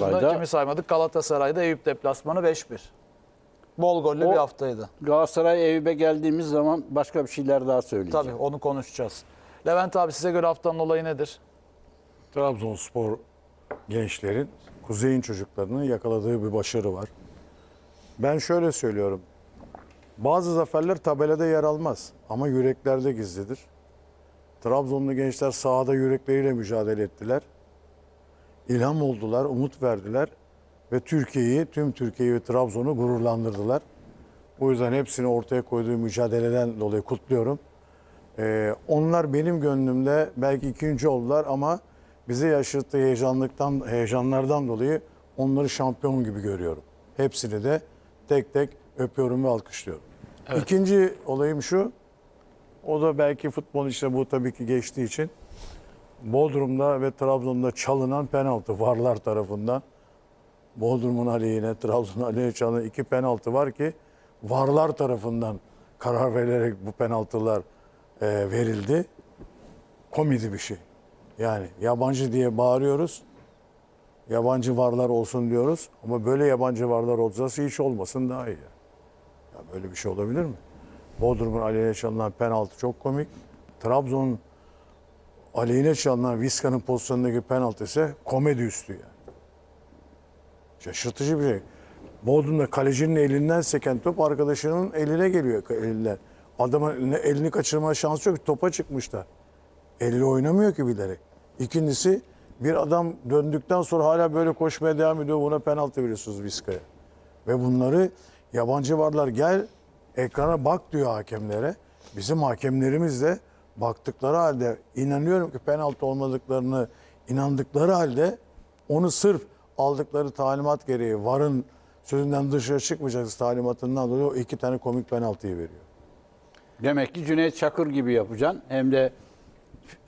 Galatasaray'da. kimi saymadık? Galatasaray'da Eyüp deplasmanı 5-1. Bol gollü O- bir haftaydı. Galatasaray Eyüp'e geldiğimiz zaman başka bir şeyler daha söyleyeceğim. Tabii onu konuşacağız. Levent abi size göre haftanın olayı nedir? Trabzonspor gençlerin kuzeyin çocuklarının yakaladığı bir başarı var. Ben şöyle söylüyorum. Bazı zaferler tabelada yer almaz ama yüreklerde gizlidir. Trabzonlu gençler sahada yürekleriyle mücadele ettiler. İlham oldular, umut verdiler ve Türkiye'yi, tüm Türkiye'yi ve Trabzon'u gururlandırdılar. O yüzden hepsini ortaya koyduğu mücadeleden dolayı kutluyorum. Ee, onlar benim gönlümde belki ikinci oldular ama bize yaşattığı heyecanlıktan, heyecanlardan dolayı onları şampiyon gibi görüyorum. Hepsini de tek tek öpüyorum ve alkışlıyorum. İkinci olayım şu, o da belki futbol işte bu tabii ki geçtiği için. Bodrum'da ve Trabzon'da çalınan penaltı varlar tarafından. Bodrum'un aleyhine, Trabzon'un aleyhine çalınan iki penaltı var ki varlar tarafından karar verilerek bu penaltılar e, verildi. Komedi bir şey. Yani yabancı diye bağırıyoruz. Yabancı varlar olsun diyoruz. Ama böyle yabancı varlar olsa hiç olmasın daha iyi. Ya böyle bir şey olabilir mi? Bodrum'un aleyhine çalınan penaltı çok komik. Trabzon'un aleyhine çalınan Vizca'nın pozisyonundaki penaltı komedi üstü yani. Şaşırtıcı bir şey. Bodrum'da kalecinin elinden seken top arkadaşının eline geliyor elinden. Adamın elini kaçırma şansı yok. Topa çıkmış da. Elle oynamıyor ki bilerek. İkincisi bir adam döndükten sonra hala böyle koşmaya devam ediyor. Buna penaltı veriyorsunuz Vizca'ya. Ve bunları yabancı varlar gel ekrana bak diyor hakemlere. Bizim hakemlerimiz de baktıkları halde inanıyorum ki penaltı olmadıklarını inandıkları halde onu sırf aldıkları talimat gereği varın sözünden dışarı çıkmayacaksınız talimatından dolayı o iki tane komik penaltıyı veriyor. Demek ki Cüneyt Çakır gibi yapacaksın. Hem de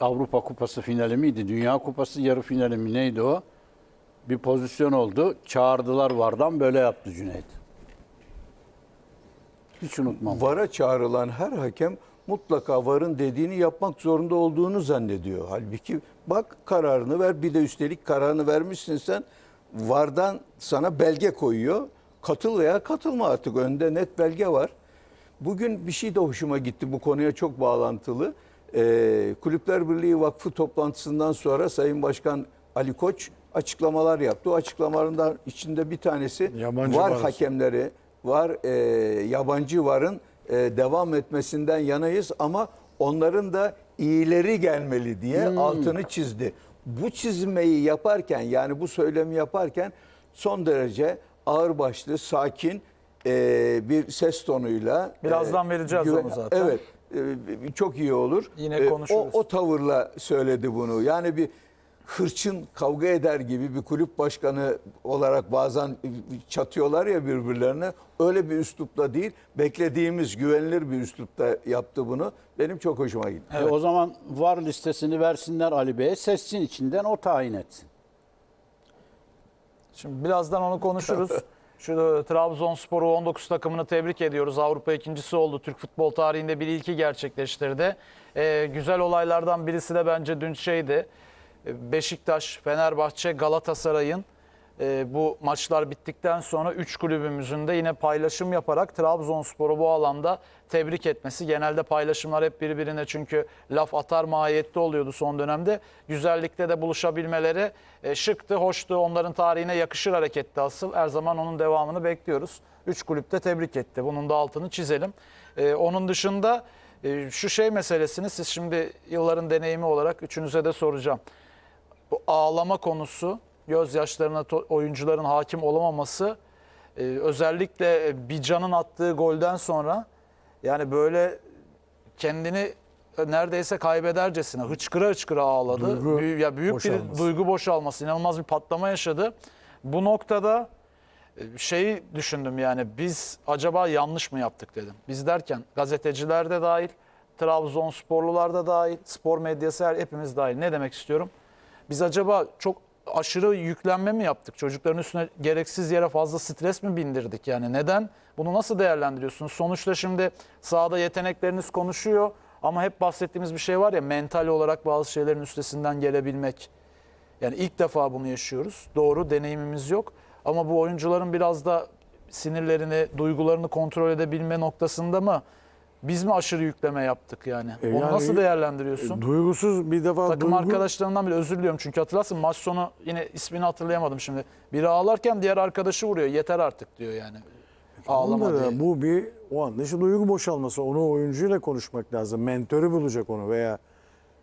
Avrupa Kupası finali miydi? Dünya Kupası yarı finali mi neydi o? Bir pozisyon oldu. Çağırdılar vardan böyle yaptı Cüneyt. Hiç unutmam. VAR'a çağrılan her hakem mutlaka VAR'ın dediğini yapmak zorunda olduğunu zannediyor. Halbuki bak kararını ver bir de üstelik kararını vermişsin sen VAR'dan sana belge koyuyor. Katıl veya katılma artık önde net belge var. Bugün bir şey de hoşuma gitti bu konuya çok bağlantılı. Ee, Kulüpler Birliği Vakfı toplantısından sonra Sayın Başkan Ali Koç açıklamalar yaptı. O açıklamalarından içinde bir tanesi Yabancı var var. hakemleri var e, yabancı varın e, devam etmesinden yanayız ama onların da iyileri gelmeli diye altını çizdi. Bu çizmeyi yaparken yani bu söylemi yaparken son derece ağırbaşlı, sakin e, bir ses tonuyla Birazdan vereceğiz onu zaten. Evet. e, çok iyi olur. Yine E, konuşuruz. O, o tavırla söyledi bunu. Yani bir hırçın kavga eder gibi bir kulüp başkanı olarak bazen çatıyorlar ya birbirlerine. Öyle bir üslupla değil, beklediğimiz güvenilir bir üslupta yaptı bunu. Benim çok hoşuma gitti. E, o zaman var listesini versinler Ali Bey'e. Seçsin içinden o tayin etsin. Şimdi birazdan onu konuşuruz. Şu Trabzonspor'u 19 takımını tebrik ediyoruz. Avrupa ikincisi oldu. Türk futbol tarihinde bir ilki gerçekleştirdi. Ee, güzel olaylardan birisi de bence dün şeydi. Ee, Beşiktaş, Fenerbahçe, Galatasaray'ın e, bu maçlar bittikten sonra 3 kulübümüzün de yine paylaşım yaparak Trabzonspor'u bu alanda tebrik etmesi. Genelde paylaşımlar hep birbirine çünkü laf atar mahiyette oluyordu son dönemde. Güzellikte de buluşabilmeleri e, şıktı, hoştu. Onların tarihine yakışır hareketti asıl. Her zaman onun devamını bekliyoruz. 3 kulüpte tebrik etti. Bunun da altını çizelim. E, onun dışında e, şu şey meselesini siz şimdi yılların deneyimi olarak üçünüze de soracağım bu ağlama konusu, gözyaşlarına oyuncuların hakim olamaması e, özellikle Bican'ın attığı golden sonra yani böyle kendini neredeyse kaybedercesine hıçkıra hıçkıra ağladı. Duygu Büyü- ya büyük boşalması. bir duygu boşalması, inanılmaz bir patlama yaşadı. Bu noktada e, şeyi düşündüm yani biz acaba yanlış mı yaptık dedim. Biz derken gazeteciler de dahil, Trabzonsporlular da dahil, spor medyası her hepimiz dahil. Ne demek istiyorum? Biz acaba çok aşırı yüklenme mi yaptık? Çocukların üstüne gereksiz yere fazla stres mi bindirdik? Yani neden? Bunu nasıl değerlendiriyorsunuz? Sonuçta şimdi sahada yetenekleriniz konuşuyor ama hep bahsettiğimiz bir şey var ya mental olarak bazı şeylerin üstesinden gelebilmek. Yani ilk defa bunu yaşıyoruz. Doğru deneyimimiz yok. Ama bu oyuncuların biraz da sinirlerini, duygularını kontrol edebilme noktasında mı biz mi aşırı yükleme yaptık yani? E Onu yani- nasıl değerlendiriyorsun? Duygusuz bir defa Takım duygu- arkadaşlarından bile özür diliyorum çünkü hatırlarsın maç sonu yine ismini hatırlayamadım şimdi. Biri ağlarken diğer arkadaşı vuruyor. Yeter artık diyor yani. Ağlama Tamam da diye. Bu bir o anda işte duygu boşalması. Onu oyuncuyla konuşmak lazım. Mentörü bulacak onu veya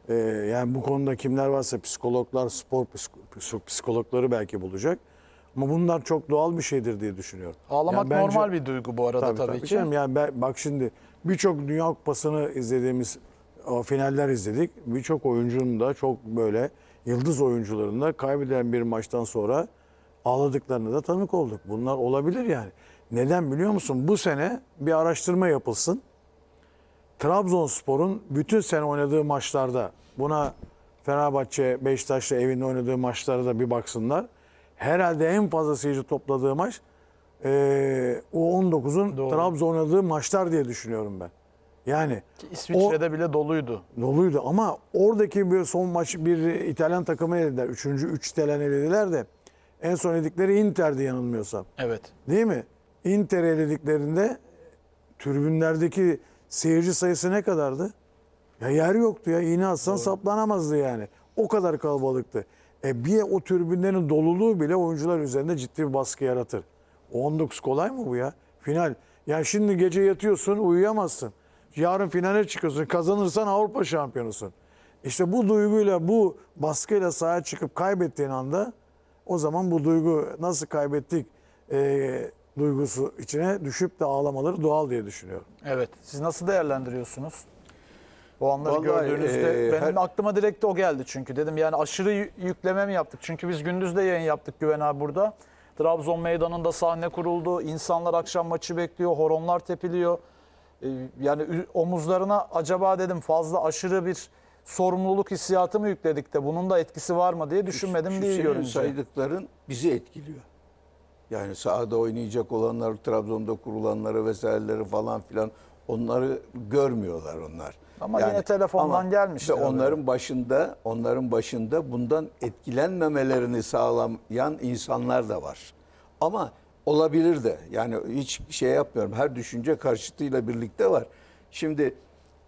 e, yani bu konuda kimler varsa psikologlar, spor psiko- psikologları belki bulacak. Ama bunlar çok doğal bir şeydir diye düşünüyorum. Ağlamak Yani bence- normal bir duygu bu arada Tabii, tabii, tabii ki. canım. Yani ben, bak şimdi birçok Dünya Kupası'nı izlediğimiz o finaller izledik. Birçok oyuncunun da çok böyle yıldız oyuncuların da kaybeden bir maçtan sonra ağladıklarını da tanık olduk. Bunlar olabilir yani. Neden biliyor musun? Bu sene bir araştırma yapılsın. Trabzonspor'un bütün sene oynadığı maçlarda buna Fenerbahçe, Beşiktaş'la evinde oynadığı maçlara da bir baksınlar. Herhalde en fazla seyirci topladığı maç eee U19'un Doğru. Trabzon oynadığı maçlar diye düşünüyorum ben. Yani İsviçre'de bile doluydu. doluydu ama oradaki bir son maç bir İtalyan takımı elediler. Üçüncü, üç İtalyan elediler de en son eledikleri Inter'di yanılmıyorsam. Evet. Değil mi? Inter elediklerinde tribünlerdeki seyirci sayısı ne kadardı? Ya yer yoktu ya. İğne atsan saplanamazdı yani. O kadar kalabalıktı. E bir o tribünlerin doluluğu bile oyuncular üzerinde ciddi bir baskı yaratır. O 19 kolay mı bu ya? Final. Yani şimdi gece yatıyorsun uyuyamazsın. Yarın finale çıkıyorsun. Kazanırsan Avrupa şampiyonusun. İşte bu duyguyla, bu baskıyla sahaya çıkıp kaybettiğin anda o zaman bu duygu nasıl kaybettik e, duygusu içine düşüp de ağlamaları doğal diye düşünüyorum. Evet. Siz nasıl değerlendiriyorsunuz? O anları Vallahi, gördüğünüzde e, benim her- aklıma direkt o geldi çünkü dedim yani aşırı yü- yükleme mi yaptık? Çünkü biz gündüz de yayın yaptık Güven abi burada. Trabzon meydanında sahne kuruldu. İnsanlar akşam maçı bekliyor. Horonlar tepiliyor. E, Yani omuzlarına acaba dedim fazla aşırı bir sorumluluk hissiyatı mı yükledik de bunun da etkisi var mı diye düşünmedim Şu değil senin görünce. saydıkların bizi etkiliyor. Yani sahada oynayacak olanlar, Trabzon'da kurulanları vesaireleri falan filan onları görmüyorlar onlar. Ama yine telefondan gelmiştir haber. onların başında, onların başında bundan etkilenmemelerini sağlayan insanlar da var. Ama olabilir de. Yani hiç şey yapmıyorum. Her düşünce karşıtıyla birlikte var. Şimdi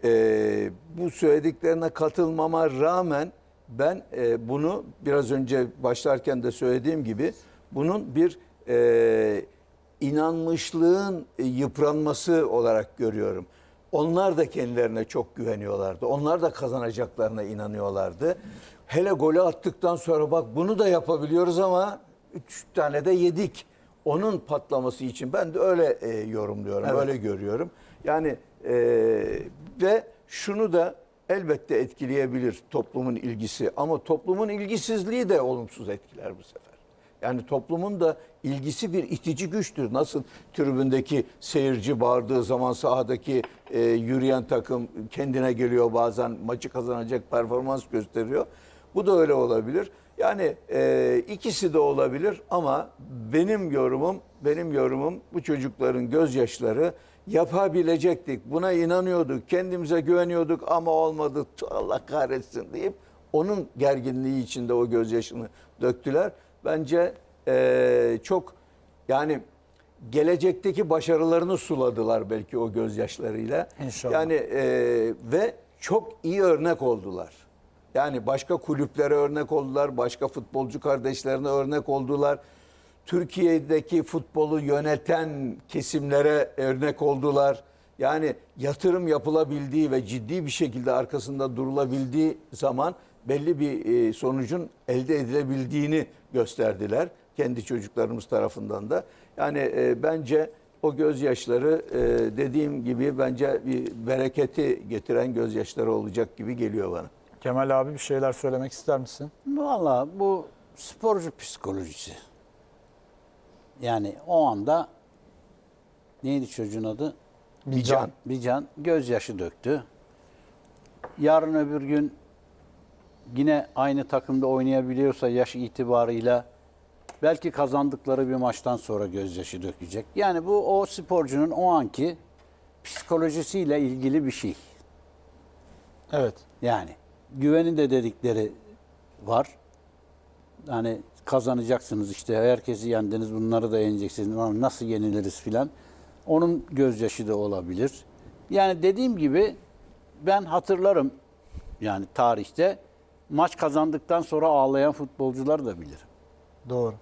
e, bu söylediklerine katılmama rağmen ben e, bunu biraz önce başlarken de söylediğim gibi bunun bir e, inanmışlığın e, yıpranması olarak görüyorum. Onlar da kendilerine çok güveniyorlardı. Onlar da kazanacaklarına inanıyorlardı. Hele golü attıktan sonra bak bunu da yapabiliyoruz ama üç tane de yedik. Onun patlaması için ben de öyle e, yorumluyorum, Evet. öyle görüyorum. Yani e, ve şunu da elbette etkileyebilir toplumun ilgisi ama toplumun ilgisizliği de olumsuz etkiler bu sefer. Yani toplumun da ilgisi bir itici güçtür. Nasıl tribündeki seyirci bağırdığı zaman sahadaki e, yürüyen takım kendine geliyor bazen maçı kazanacak performans gösteriyor. Bu da öyle olabilir. Yani e, ikisi de olabilir ama benim yorumum benim yorumum bu çocukların gözyaşları yapabilecektik. Buna inanıyorduk. Kendimize güveniyorduk ama olmadı. Allah kahretsin deyip onun gerginliği içinde o gözyaşını döktüler. Bence eee, çok yani gelecekteki başarılarını suladılar belki o gözyaşlarıyla. İnşallah. Yani eee, ve çok iyi örnek oldular. Yani başka kulüplere örnek oldular, başka futbolcu kardeşlerine örnek oldular. Türkiye'deki futbolu yöneten kesimlere örnek oldular. Yani yatırım yapılabildiği ve ciddi bir şekilde arkasında durulabildiği zaman belli bir e, sonucun elde edilebildiğini gösterdiler. Kendi çocuklarımız tarafından da. Yani e, bence o gözyaşları e, dediğim gibi bence bir bereketi getiren gözyaşları olacak gibi geliyor bana. Kemal abi bir şeyler söylemek ister misin? Valla bu sporcu psikolojisi. Yani o anda neydi çocuğun adı? Bican. Bican gözyaşı döktü. Yarın öbür gün yine aynı takımda oynayabiliyorsa yaş itibarıyla belki kazandıkları bir maçtan sonra gözyaşı dökecek. Yani bu o sporcunun o anki psikolojisiyle ilgili bir şey. Evet. Yani güvenin de dedikleri var. hani kazanacaksınız işte herkesi yendiniz bunları da yeneceksiniz nasıl yeniliriz filan. Onun gözyaşı da olabilir. Yani dediğim gibi ben hatırlarım yani tarihte maç kazandıktan sonra ağlayan futbolcular da bilirim. Doğru.